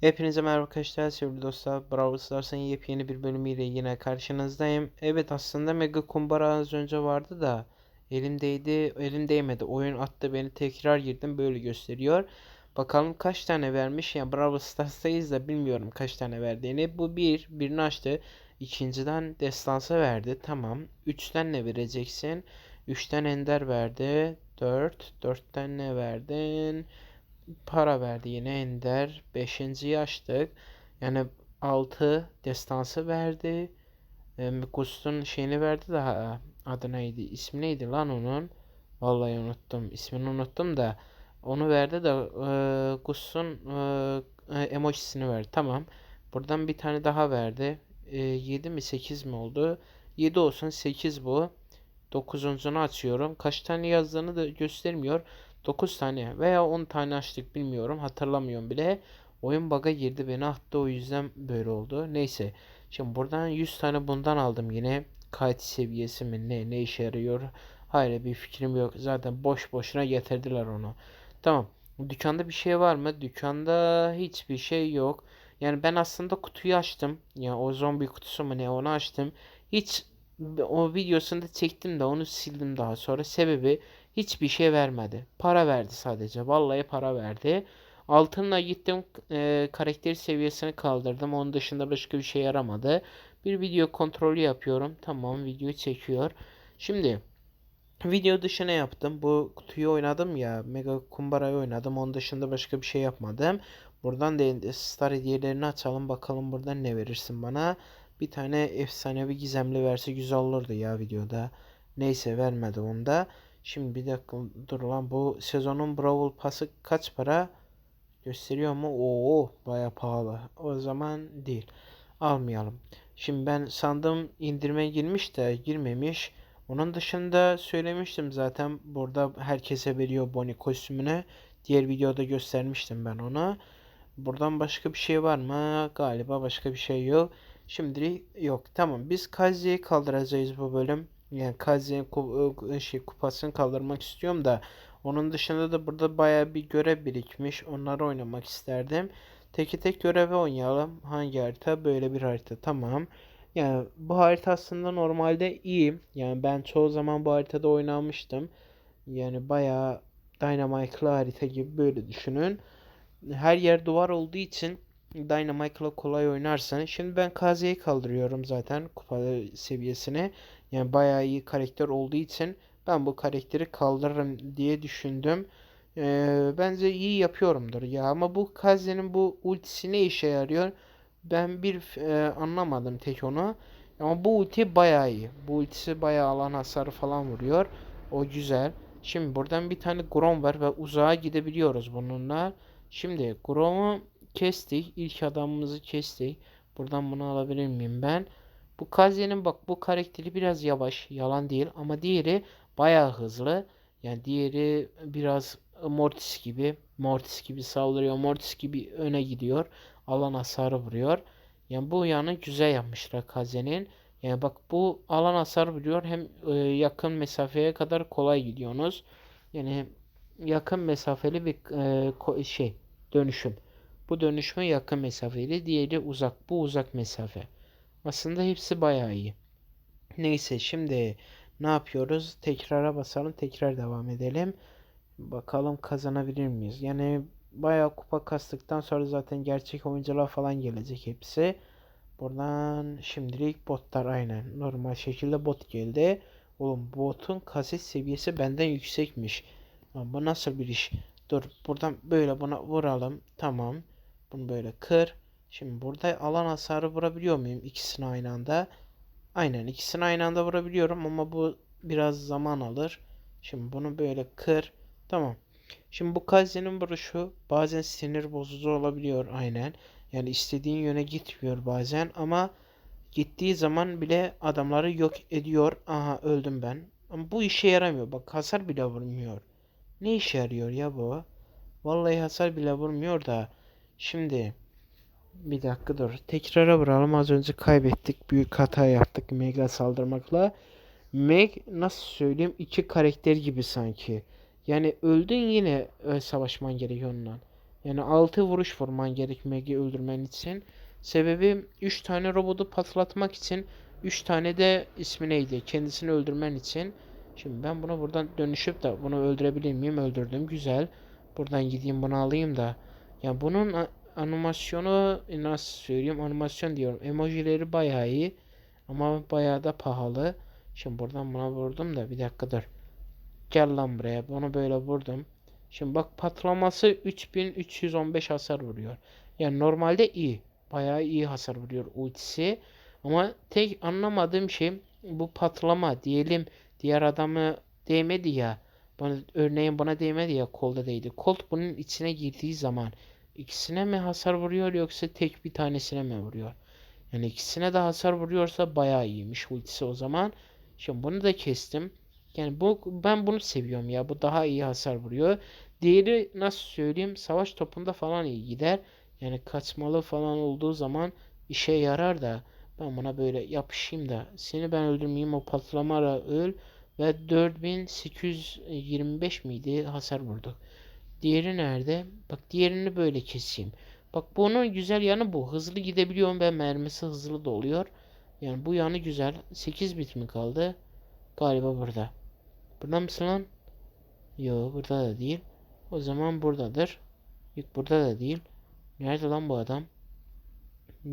Hepinize merhaba arkadaşlar sevgili dostlar. Brawl Stars'ın yepyeni bir bölümüyle yine karşınızdayım. Evet aslında Mega Kumbara az önce vardı da elimdeydi, elim değmedi. Oyun attı beni tekrar girdim böyle gösteriyor. Bakalım kaç tane vermiş. Yani Brawl Stars'tayız da bilmiyorum kaç tane verdiğini. Bu bir, birini açtı. İkinciden destansa verdi. Tamam. Üçten ne vereceksin? Üçten ender verdi. Dört. Dörtten ne verdin? Para verdi yine Ender. Beşinciyi açtık. Yani 6 destansı verdi. E, Gust'un şeyini verdi daha. Adı neydi? İsmi neydi lan onun? Vallahi unuttum. İsmini unuttum da. Onu verdi de e, Gust'un e, emojisini verdi. Tamam. Buradan bir tane daha verdi. E, 7 mi 8 mi oldu? 7 olsun 8 bu. 9'uncunu açıyorum. Kaç tane yazdığını da göstermiyor. 9 tane veya 10 tane açtık bilmiyorum. Hatırlamıyorum bile. Oyun bug'a girdi beni attı o yüzden böyle oldu. Neyse. Şimdi buradan 100 tane bundan aldım yine. Kayıt seviyesi mi ne ne işe yarıyor? Hayır bir fikrim yok. Zaten boş boşuna getirdiler onu. Tamam. Dükkanda bir şey var mı? Dükkanda hiçbir şey yok. Yani ben aslında kutuyu açtım. Yani o zombi kutusu mu ne onu açtım. Hiç o videosunu da çektim de onu sildim daha sonra. Sebebi hiçbir şey vermedi. Para verdi sadece. Vallahi para verdi. Altınla gittim e, karakter seviyesini kaldırdım. Onun dışında başka bir şey yaramadı. Bir video kontrolü yapıyorum. Tamam video çekiyor. Şimdi video dışına yaptım. Bu kutuyu oynadım ya. Mega Kumbara'yı oynadım. Onun dışında başka bir şey yapmadım. Buradan da Star hediyelerini açalım. Bakalım buradan ne verirsin bana. Bir tane efsanevi gizemli verse güzel olurdu ya videoda. Neyse vermedi onda. Şimdi bir dakika dur lan bu sezonun Brawl Pass'ı kaç para gösteriyor mu? Oo baya pahalı. O zaman değil. Almayalım. Şimdi ben sandım indirime girmiş de girmemiş. Onun dışında söylemiştim zaten burada herkese veriyor Bonnie kostümünü. Diğer videoda göstermiştim ben onu. Buradan başka bir şey var mı? Galiba başka bir şey yok. Şimdilik yok. Tamam biz Kazi'yi kaldıracağız bu bölüm. Yani Kazi'nin ku- şey, kupasını kaldırmak istiyorum da onun dışında da burada baya bir görev birikmiş. Onları oynamak isterdim. Teki tek görevi oynayalım. Hangi harita? Böyle bir harita. Tamam. Yani bu harita aslında normalde iyi. Yani ben çoğu zaman bu haritada oynamıştım. Yani bayağı Dynamite'lı harita gibi böyle düşünün. Her yer duvar olduğu için Dynamite'la kolay oynarsan. Şimdi ben KZ'yi kaldırıyorum zaten kupa seviyesine. Yani bayağı iyi karakter olduğu için ben bu karakteri kaldırırım diye düşündüm. Ee, bence iyi yapıyorumdur ya ama bu KZ'nin bu ultisi ne işe yarıyor? Ben bir e, anlamadım tek onu. Ama bu ulti bayağı iyi. Bu ultisi bayağı alan hasarı falan vuruyor. O güzel. Şimdi buradan bir tane Grom var ve uzağa gidebiliyoruz bununla. Şimdi Grom'u kestik. İlk adamımızı kestik. Buradan bunu alabilir miyim ben? Bu Kazi'nin bak bu karakteri biraz yavaş. Yalan değil ama diğeri bayağı hızlı. Yani diğeri biraz Mortis gibi. Mortis gibi saldırıyor. Mortis gibi öne gidiyor. Alan hasarı vuruyor. Yani bu yanı güzel yapmışlar Kazi'nin. Yani bak bu alan hasar vuruyor. Hem e, yakın mesafeye kadar kolay gidiyorsunuz. Yani yakın mesafeli bir e, şey dönüşüm. Bu dönüşme yakın mesafeli, diğeri uzak. Bu uzak mesafe. Aslında hepsi bayağı iyi. Neyse şimdi ne yapıyoruz? Tekrara basalım. Tekrar devam edelim. Bakalım kazanabilir miyiz? Yani bayağı kupa kastıktan sonra zaten gerçek oyuncular falan gelecek hepsi. Buradan şimdilik botlar aynen. Normal şekilde bot geldi. Oğlum botun kaset seviyesi benden yüksekmiş. bu nasıl bir iş? Dur buradan böyle buna vuralım. Tamam. Bunu böyle kır. Şimdi burada alan hasarı vurabiliyor muyum ikisini aynı anda? Aynen ikisini aynı anda vurabiliyorum ama bu biraz zaman alır. Şimdi bunu böyle kır. Tamam. Şimdi bu Kazi'nin vuruşu bazen sinir bozucu olabiliyor aynen. Yani istediğin yöne gitmiyor bazen ama gittiği zaman bile adamları yok ediyor. Aha öldüm ben. Ama bu işe yaramıyor. Bak hasar bile vurmuyor. Ne işe yarıyor ya bu? Vallahi hasar bile vurmuyor da. Şimdi bir dakika dur. Tekrara vuralım. Az önce kaybettik. Büyük hata yaptık Meg'a saldırmakla. Meg nasıl söyleyeyim iki karakter gibi sanki. Yani öldün yine savaşman gerekiyor onunla. Yani 6 vuruş vurman gerek Meg'i öldürmen için. Sebebi 3 tane robotu patlatmak için 3 tane de ismi neydi? Kendisini öldürmen için. Şimdi ben bunu buradan dönüşüp de bunu öldürebilir miyim? Öldürdüm. Güzel. Buradan gideyim bunu alayım da. Ya bunun animasyonu nasıl söyleyeyim? Animasyon diyorum. Emojileri bayağı iyi. Ama bayağı da pahalı. Şimdi buradan buna vurdum da bir dakika dur. Gel lan buraya. Bunu böyle vurdum. Şimdi bak patlaması 3315 hasar vuruyor. Yani normalde iyi. Bayağı iyi hasar vuruyor ultisi. Ama tek anlamadığım şey bu patlama diyelim diğer adamı değmedi ya. Bana, örneğin bana değmedi ya kolda değdi. Colt bunun içine girdiği zaman ikisine mi hasar vuruyor yoksa tek bir tanesine mi vuruyor? Yani ikisine de hasar vuruyorsa bayağı iyiymiş ultisi o zaman. Şimdi bunu da kestim. Yani bu ben bunu seviyorum ya. Bu daha iyi hasar vuruyor. Diğeri nasıl söyleyeyim? Savaş topunda falan iyi gider. Yani kaçmalı falan olduğu zaman işe yarar da ben buna böyle yapışayım da seni ben öldürmeyeyim o patlama ara öl ve 4825 miydi hasar vurduk. Diğeri nerede? Bak diğerini böyle keseyim. Bak bunun güzel yanı bu. Hızlı gidebiliyorum ve mermisi hızlı doluyor. Yani bu yanı güzel. 8 bit mi kaldı? Galiba burada. Burada mısın lan? Yo burada da değil. O zaman buradadır. Yok burada da değil. Nerede lan bu adam?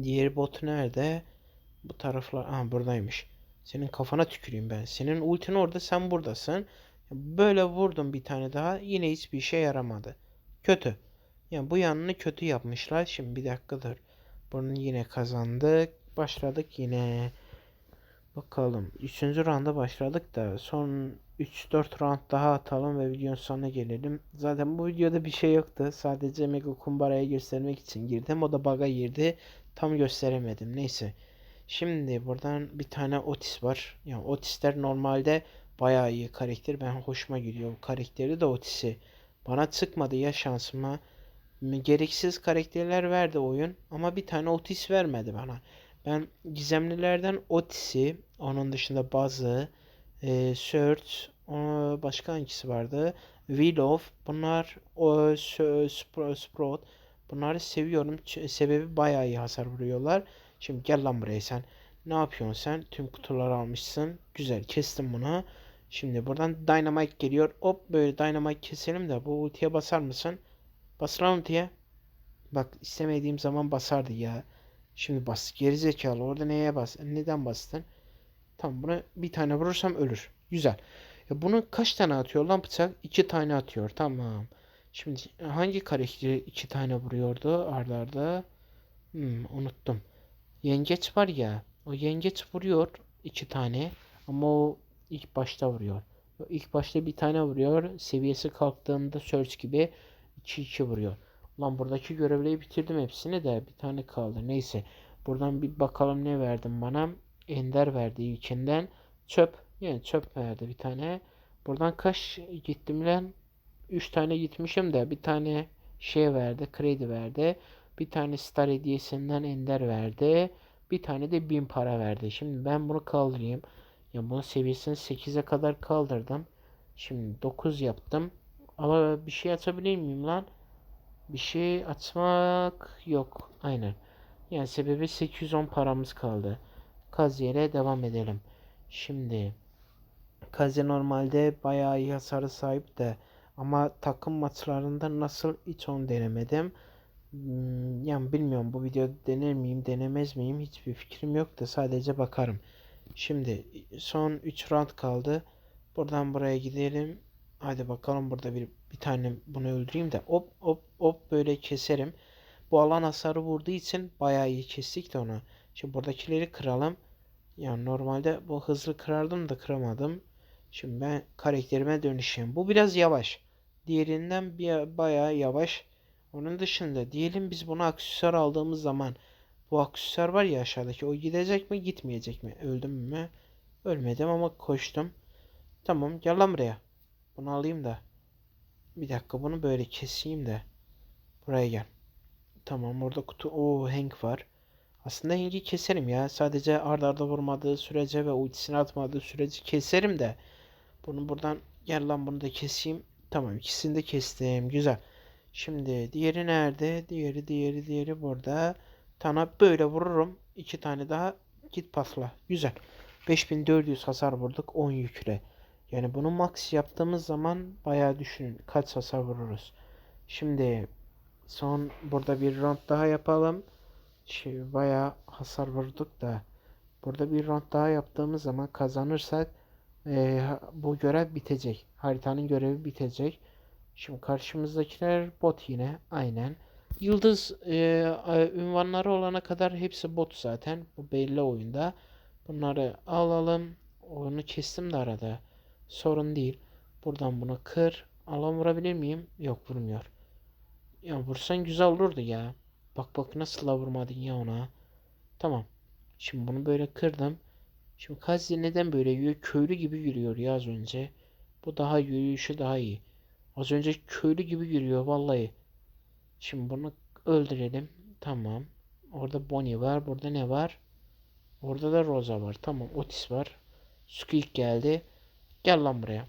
Diğer bot nerede? Bu taraflar. Aha buradaymış. Senin kafana tüküreyim ben. Senin ultin orada sen buradasın. Böyle vurdum bir tane daha. Yine hiçbir işe yaramadı. Kötü. Yani bu yanını kötü yapmışlar. Şimdi bir dakika dur. Bunu yine kazandık. Başladık yine. Bakalım. Üçüncü rounda başladık da son 3-4 round daha atalım ve videonun sonuna gelelim. Zaten bu videoda bir şey yoktu. Sadece Mega Kumbara'yı göstermek için girdim. O da bug'a girdi. Tam gösteremedim. Neyse. Şimdi buradan bir tane Otis var. Yani Otis'ler normalde bayağı iyi karakter. Ben hoşuma gidiyor bu karakteri de Otis'i. Bana çıkmadı ya şansıma. Gereksiz karakterler verdi oyun ama bir tane Otis vermedi bana. Ben gizemlilerden Otis'i, onun dışında Buzz'ı, e, o, başka hangisi vardı? Willow, bunlar o, Sprout. Bunları seviyorum. Sebebi bayağı iyi hasar vuruyorlar. Şimdi gel lan buraya sen. Ne yapıyorsun sen? Tüm kutuları almışsın. Güzel kestim bunu. Şimdi buradan Dynamite geliyor. Hop böyle Dynamite keselim de bu ultiye basar mısın? Bas lan ultiye. Bak istemediğim zaman basardı ya. Şimdi bas. Geri zekalı. Orada neye bas? Neden bastın? Tamam bunu bir tane vurursam ölür. Güzel. Ya bunu kaç tane atıyor lan bıçak? İki tane atıyor. Tamam. Şimdi hangi karakteri iki tane vuruyordu arda arda? Hmm, unuttum. Yengeç var ya. O yengeç vuruyor iki tane. Ama o ilk başta vuruyor. İlk başta bir tane vuruyor. Seviyesi kalktığında Surge gibi 2-2 vuruyor. Lan buradaki görevleri bitirdim hepsini de bir tane kaldı. Neyse. Buradan bir bakalım ne verdim bana. Ender verdi ilkinden. Çöp. Yani çöp verdi bir tane. Buradan kaç gittim lan? 3 tane gitmişim de bir tane şey verdi. Kredi verdi. Bir tane star hediyesinden ender verdi. Bir tane de 1000 para verdi. Şimdi ben bunu kaldırayım. Ya bunun seviyesini 8'e kadar kaldırdım. Şimdi 9 yaptım. Ama bir şey atabilir miyim lan? Bir şey atmak yok. Aynen. Yani sebebi 810 paramız kaldı. Kaziyere devam edelim. Şimdi Kaze normalde bayağı iyi hasarı sahip de ama takım maçlarında nasıl hiç onu denemedim. Hmm, Yani bilmiyorum bu videoda dener miyim denemez miyim hiçbir fikrim yok da sadece bakarım. Şimdi son 3 round kaldı. Buradan buraya gidelim. Hadi bakalım burada bir bir tane bunu öldüreyim de hop hop hop böyle keserim. Bu alan hasarı vurduğu için bayağı iyi kestik de onu. Şimdi buradakileri kıralım. Yani normalde bu hızlı kırardım da kıramadım. Şimdi ben karakterime dönüşeyim. Bu biraz yavaş. Diğerinden bir bayağı yavaş. Onun dışında diyelim biz bunu aksesuar aldığımız zaman bu aksesuar var ya aşağıdaki o gidecek mi gitmeyecek mi? Öldüm mü? Ölmedim ama koştum. Tamam gel lan buraya. Bunu alayım da. Bir dakika bunu böyle keseyim de. Buraya gel. Tamam orada kutu. o Hank var. Aslında Hank'i keserim ya. Sadece arda arda vurmadığı sürece ve ultisini atmadığı sürece keserim de. Bunu buradan gel lan bunu da keseyim. Tamam ikisini de kestim. Güzel. Şimdi diğeri nerede? Diğeri diğeri diğeri burada. Tana böyle vururum. İki tane daha git pasla. Güzel. 5400 hasar vurduk 10 yükle. Yani bunu max yaptığımız zaman bayağı düşünün kaç hasar vururuz. Şimdi son burada bir round daha yapalım. Şey, bayağı hasar vurduk da burada bir round daha yaptığımız zaman kazanırsak eee, bu görev bitecek. Haritanın görevi bitecek. Şimdi karşımızdakiler bot yine aynen. Yıldız e, ünvanları olana kadar hepsi bot zaten. Bu belli oyunda. Bunları alalım. Onu kestim de arada. Sorun değil. Buradan bunu kır. Alan vurabilir miyim? Yok vurmuyor. Ya vursan güzel olurdu ya. Bak bak nasıl la vurmadın ya ona. Tamam. Şimdi bunu böyle kırdım. Şimdi Kazi neden böyle yürüyor? Köylü gibi yürüyor ya az önce. Bu daha yürüyüşü daha iyi. Az önce köylü gibi yürüyor vallahi. Şimdi bunu öldürelim. Tamam. Orada Bonnie var. Burada ne var? Orada da Rosa var. Tamam. Otis var. Squeak geldi. Gel lan buraya.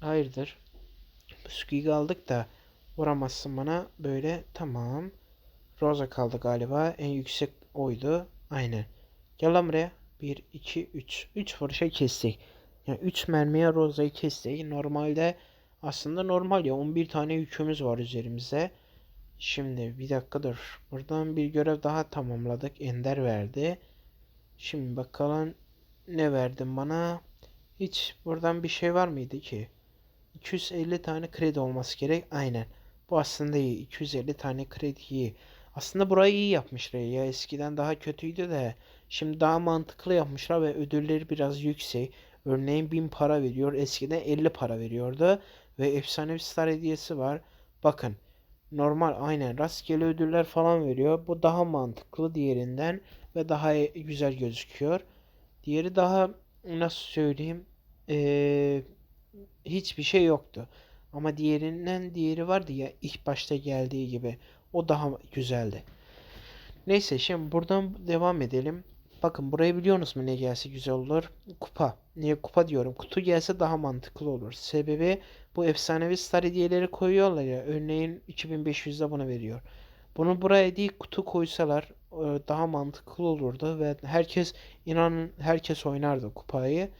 Hayırdır? Squeak'i aldık da vuramazsın bana. Böyle tamam. Rosa kaldı galiba. En yüksek oydu. Aynen. Gel lan buraya. 1, 2, 3. 3 vuruşa kestik. Yani 3 mermiye Rosa'yı kestik. Normalde aslında normal ya. 11 tane yükümüz var üzerimizde. Şimdi bir dakika dur. Buradan bir görev daha tamamladık. Ender verdi. Şimdi bakalım ne verdin bana? Hiç buradan bir şey var mıydı ki? 250 tane kredi olması gerek. Aynen. Bu aslında iyi. 250 tane kredi iyi. Aslında burayı iyi yapmışlar ya. Eskiden daha kötüydü de. Şimdi daha mantıklı yapmışlar ve ödülleri biraz yüksek. Örneğin 1000 para veriyor. Eskiden 50 para veriyordu. Ve efsanevi star hediyesi var. Bakın. Normal aynen rastgele ödüller falan veriyor. Bu daha mantıklı diğerinden ve daha e- güzel gözüküyor. Diğeri daha nasıl söyleyeyim Ee, hiçbir şey yoktu. Ama diğerinden diğeri vardı ya ilk başta geldiği gibi. O daha güzeldi. Neyse şimdi buradan devam edelim. Bakın burayı biliyorsunuz mu ne gelse güzel olur? Kupa. Niye kupa diyorum? Kutu gelse daha mantıklı olur. Sebebi bu efsanevi star hediyeleri koyuyorlar ya. Örneğin 2500'de bunu veriyor. Bunu buraya değil kutu koysalar e, daha mantıklı olurdu ve herkes inanın herkes oynardı kupayı.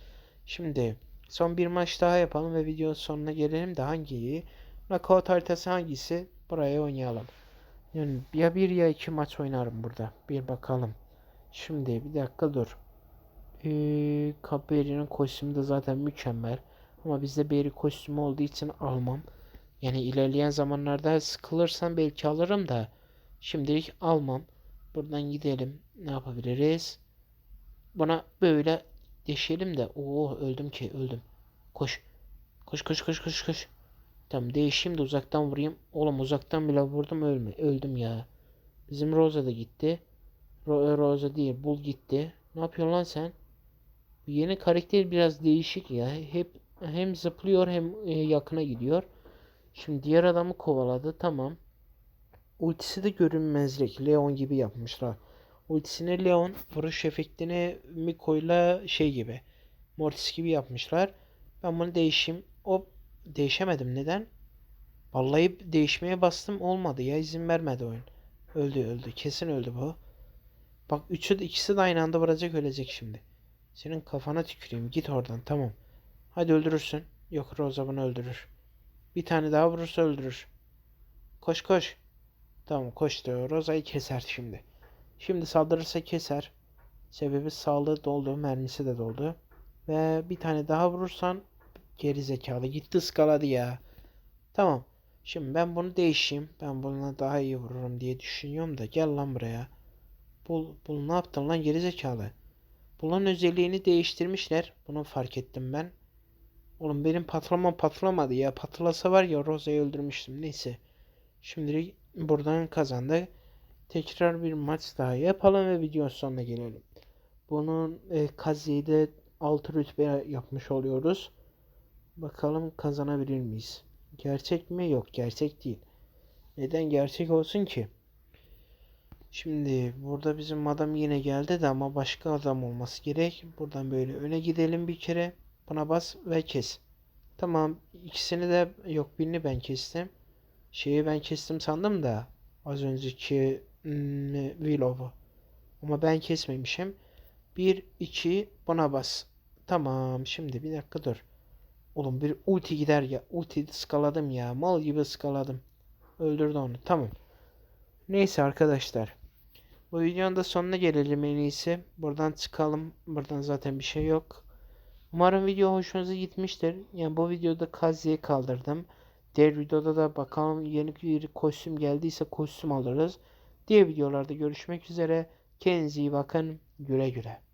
Şimdi son bir maç daha yapalım ve videonun sonuna gelelim de hangi Knockout haritası hangisi? Buraya oynayalım. Yani ya bir ya iki maç oynarım burada. Bir bakalım. Şimdi bir dakika dur. Ee, Caperi'nin kostümü de zaten mükemmel. Ama bizde Berry kostümü olduğu için almam. Yani ilerleyen zamanlarda sıkılırsam belki alırım da. Şimdilik almam. Buradan gidelim. Ne yapabiliriz? Buna böyle deşelim de. Oo öldüm ki öldüm. Koş. Koş koş koş koş koş. Tamam değişeyim de uzaktan vurayım. Oğlum uzaktan bile vurdum ölme. Öldüm ya. Bizim Rosa da gitti. Ro Rosa değil Bull gitti. Ne yapıyorsun lan sen? Bu yeni karakter biraz değişik ya. Hep hem zıplıyor hem e, yakına gidiyor. Şimdi diğer adamı kovaladı. Tamam. Ultisi de görünmezlik. Leon gibi yapmışlar. Ultisini Leon, vuruş efektini Miko'yla şey gibi. Mortis gibi yapmışlar. Ben bunu değişeyim. Hop değişemedim. Neden? Vallahi değişmeye bastım olmadı ya izin vermedi oyun. Öldü öldü. Kesin öldü bu. Bak üçü de ikisi de aynı anda vuracak ölecek şimdi. Senin kafana tüküreyim. Git oradan tamam. Hadi öldürürsün. Yok Rosa bunu öldürür. Bir tane daha vurursa öldürür. Koş koş. Tamam koştu. Rosa'yı keser şimdi. Şimdi saldırırsa keser. Sebebi sağlığı doldu. Mermisi de doldu. Ve bir tane daha vurursan geri zekalı gitti ıskaladı ya. Tamam. Şimdi ben bunu değişeyim. Ben bununla daha iyi vururum diye düşünüyorum da. Gel lan buraya. Bul, bul ne yaptın lan geri zekalı. Bunun özelliğini değiştirmişler. Bunu fark ettim ben. Oğlum benim patlamam patlamadı ya. Patlasa var ya Rosa'yı öldürmüştüm. Neyse. Şimdi buradan kazandı. Tekrar bir maç daha yapalım ve videonun sonuna gelelim. Bunun e, Kazi'de 6 rütbe yapmış oluyoruz. Bakalım kazanabilir miyiz? Gerçek mi? Yok gerçek değil. Neden gerçek olsun ki? Şimdi burada bizim adam yine geldi de ama başka adam olması gerek. Buradan böyle öne gidelim bir kere. Buna bas ve kes. Tamam ikisini de yok birini ben kestim. Şeyi ben kestim sandım da az önceki hmm, Willow'u. Ama ben kesmemişim. 1 2 buna bas. Tamam şimdi bir dakika dur. Oğlum bir ulti gider ya. Ulti skaladım ya. Mal gibi skaladım. Öldürdü onu. Tamam. Neyse arkadaşlar. Bu videonun da sonuna gelelim en iyisi. Buradan çıkalım. Buradan zaten bir şey yok. Umarım video hoşunuza gitmiştir. Yani bu videoda Kazi'yi kaldırdım. Diğer videoda da bakalım yeni bir kostüm geldiyse kostüm alırız. Diğer videolarda görüşmek üzere. Kendinize iyi bakın. Güle güle.